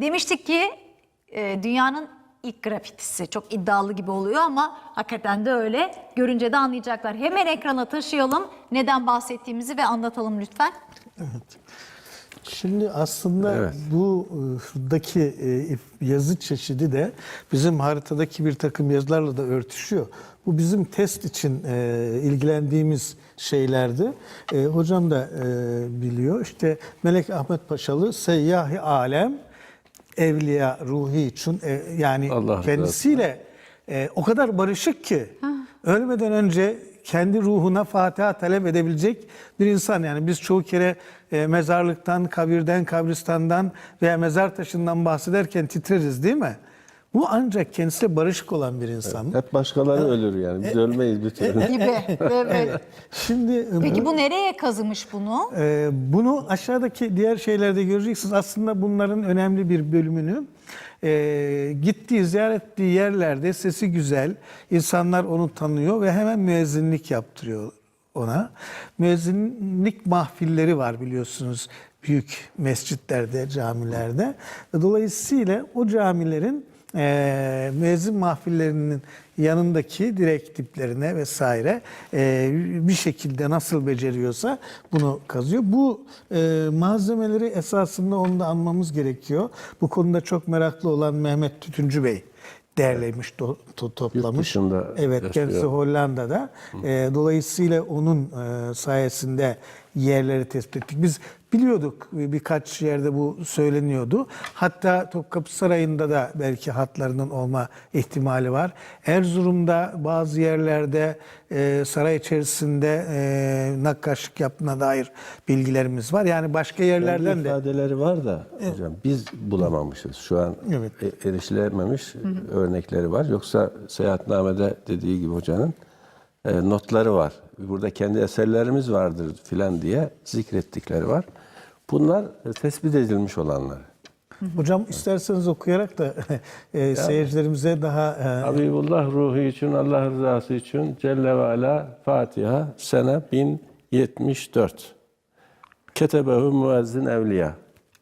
demiştik ki e, dünyanın ilk grafitisi çok iddialı gibi oluyor ama hakikaten de öyle. Görünce de anlayacaklar. Hemen ekrana taşıyalım. Neden bahsettiğimizi ve anlatalım lütfen. Şimdi aslında Evet. buradaki e, yazı çeşidi de bizim haritadaki bir takım yazılarla da örtüşüyor. Bu bizim test için e, ilgilendiğimiz şeylerdi. E, hocam da biliyor. İşte Melek Ahmet Paşalı Seyyahi Alem Evliya Ruhi için e, yani Allah kendisiyle e, o kadar barışık ki ölmeden önce kendi ruhuna Fatiha talep edebilecek bir insan. Yani biz çoğu kere e, mezarlıktan, kabirden, kabristandan veya mezar taşından bahsederken titreriz değil mi? Bu ancak kendisiyle barışık olan bir insan. Hep başkaları ölür yani. Biz ölmeyiz bir türlü. Gibi. Evet. Şimdi e, Peki bu nereye kazımış bunu? Ee, bunu aşağıdaki diğer şeylerde göreceksiniz. Aslında bunların önemli bir bölümünü e, gittiği, ziyaret ettiği yerlerde sesi güzel, insanlar onu tanıyor ve hemen müezzinlik yaptırıyor ona. Müezzinlik mahfilleri var biliyorsunuz büyük mescitlerde, camilerde. Ve Dolayısıyla o camilerin e, müezzin mahfillerinin yanındaki direkt tiplerine vesaire e, bir şekilde nasıl beceriyorsa bunu kazıyor. Bu e, malzemeleri esasında onu da anmamız gerekiyor. Bu konuda çok meraklı olan Mehmet Tütüncü Bey derlemiş, to- to- toplamış. evet, yaşıyor. kendisi Hollanda'da. E, dolayısıyla onun e, sayesinde yerleri tespit ettik. Biz biliyorduk e, birkaç yerde bu söyleniyordu. Hatta Topkapı Sarayı'nda da belki hatlarının olma ihtimali var. Erzurum'da bazı yerlerde e, saray içerisinde e, nakkaşlık yaptığına dair bilgilerimiz var. Yani başka yerlerden Kendi de ifadeleri var da hocam biz bulamamışız. Şu an Evet. e- erişilememiş örnekleri var. Yoksa seyahatnamede dediği gibi hocanın e, notları var. Burada kendi eserlerimiz vardır filan diye zikrettikleri var. Bunlar tespit edilmiş olanlar. Hocam isterseniz okuyarak da e, seyircilerimize daha e, Habibullah ruhu için, Allah rızası için Celle ve Ala Fatiha sene 1074. Ketebehu müezzin evliya.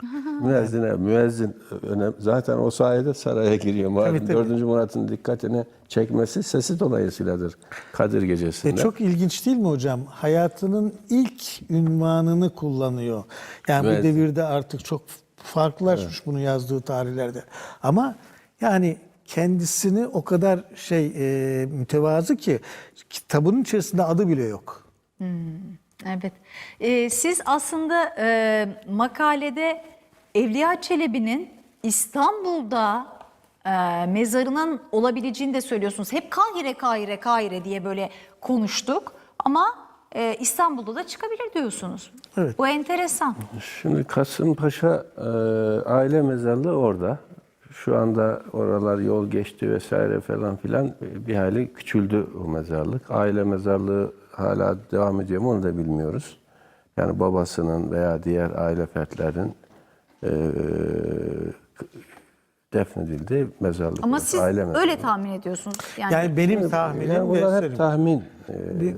müezzin, ev- müezzin önem, zaten o sayede saraya giriyor. Tabii, tabii. 4. Murat'ın dikkatini çekmesi sesi dolayısıyladır Kadir E gecesinde. çok ilginç değil mi hocam? Hayatının ilk ünvanını kullanıyor. Yani Evet. bu devirde artık çok farklılaşmış bunu yazdığı tarihlerde. Ama yani kendisini o kadar şey e, mütevazı ki kitabının içerisinde adı bile yok. Evet. Ee, siz aslında e, makalede Evliya Çelebi'nin İstanbul'da e, mezarının olabileceğini de söylüyorsunuz. Hep Kahire, Kahire, Kahire diye böyle konuştuk ama e, İstanbul'da da çıkabilir diyorsunuz. Evet. Bu enteresan. Şimdi Kasımpaşa e, aile mezarlığı orada. Şu anda oralar yol geçti vesaire falan filan e, bir hayli küçüldü o mezarlık. Aile mezarlığı hala devam ediyor mu onu da bilmiyoruz. Yani babasının veya diğer aile fertlerinin e, defnedildiği mezarlık. Ama siz aile mezarlığı. öyle tahmin ediyorsunuz. Yani, Yani benim tahminim Yani bunlar hep tahmin. E, Bir-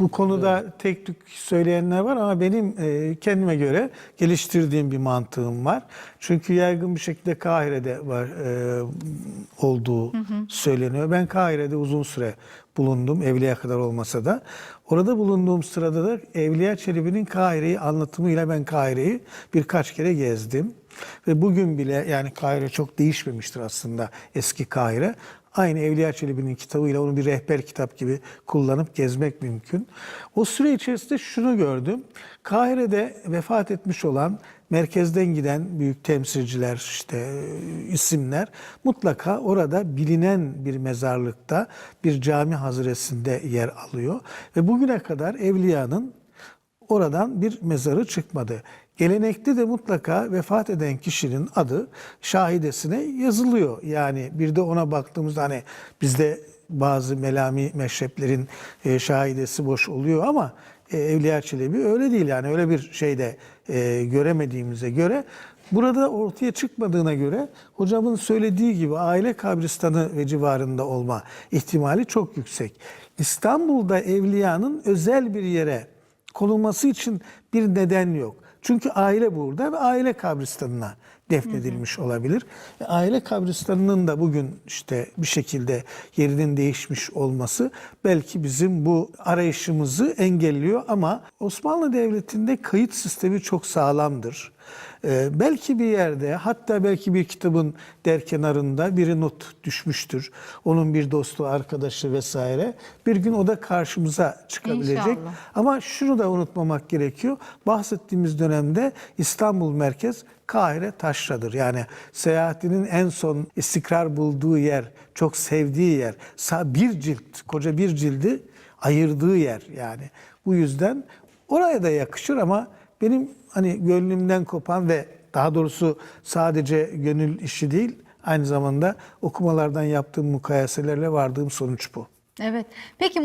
Bu konuda tek tük söyleyenler var ama benim e, kendime göre geliştirdiğim bir mantığım var. Çünkü yaygın bir şekilde Kahire'de var e, olduğu söyleniyor. Ben Kahire'de uzun süre bulundum, Evliya kadar olmasa da. Orada bulunduğum sırada da Evliya Çelebi'nin Kahire'yi anlatımıyla ben Kahire'yi birkaç kere gezdim. Ve bugün bile yani Kahire çok değişmemiştir aslında eski Kahire. Aynı Evliya Çelebi'nin kitabıyla onu bir rehber kitap gibi kullanıp gezmek mümkün. O süre içerisinde şunu gördüm. Kahire'de vefat etmiş olan merkezden giden büyük temsilciler, işte e, isimler mutlaka orada bilinen bir mezarlıkta bir cami haziresinde yer alıyor. Ve bugüne kadar Evliya'nın oradan bir mezarı çıkmadı. Gelenekte de mutlaka vefat eden kişinin adı şahidesine yazılıyor. Yani bir de ona baktığımızda hani bizde bazı melami meşreplerin e, şahidesi boş oluyor ama e, Evliya Çelebi öyle değil yani öyle bir şeyde e, göremediğimize göre burada ortaya çıkmadığına göre hocamın söylediği gibi aile kabristanı ve civarında olma ihtimali çok yüksek. İstanbul'da Evliya'nın özel bir yere konulması için bir neden yok. Çünkü aile burada ve aile kabristanına defnedilmiş olabilir. E, Aile kabristanının da bugün işte bir şekilde yerinin değişmiş olması belki bizim bu arayışımızı engelliyor ama Osmanlı Devleti'nde kayıt sistemi çok sağlamdır. Ee, belki bir yerde hatta belki bir kitabın der kenarında biri not düşmüştür. Onun bir dostu, arkadaşı vesaire. Bir gün o da karşımıza çıkabilecek. İnşallah. Ama şunu da unutmamak gerekiyor. Bahsettiğimiz dönemde İstanbul merkez Kahire Taşra'dır. Yani seyahatinin en son istikrar bulduğu yer, çok sevdiği yer. Bir cilt, koca bir cildi ayırdığı yer yani. Bu yüzden oraya da yakışır ama benim hani gönlümden kopan ve daha doğrusu sadece gönül işi değil, aynı zamanda okumalardan yaptığım mukayeselerle vardığım sonuç bu. Evet. Peki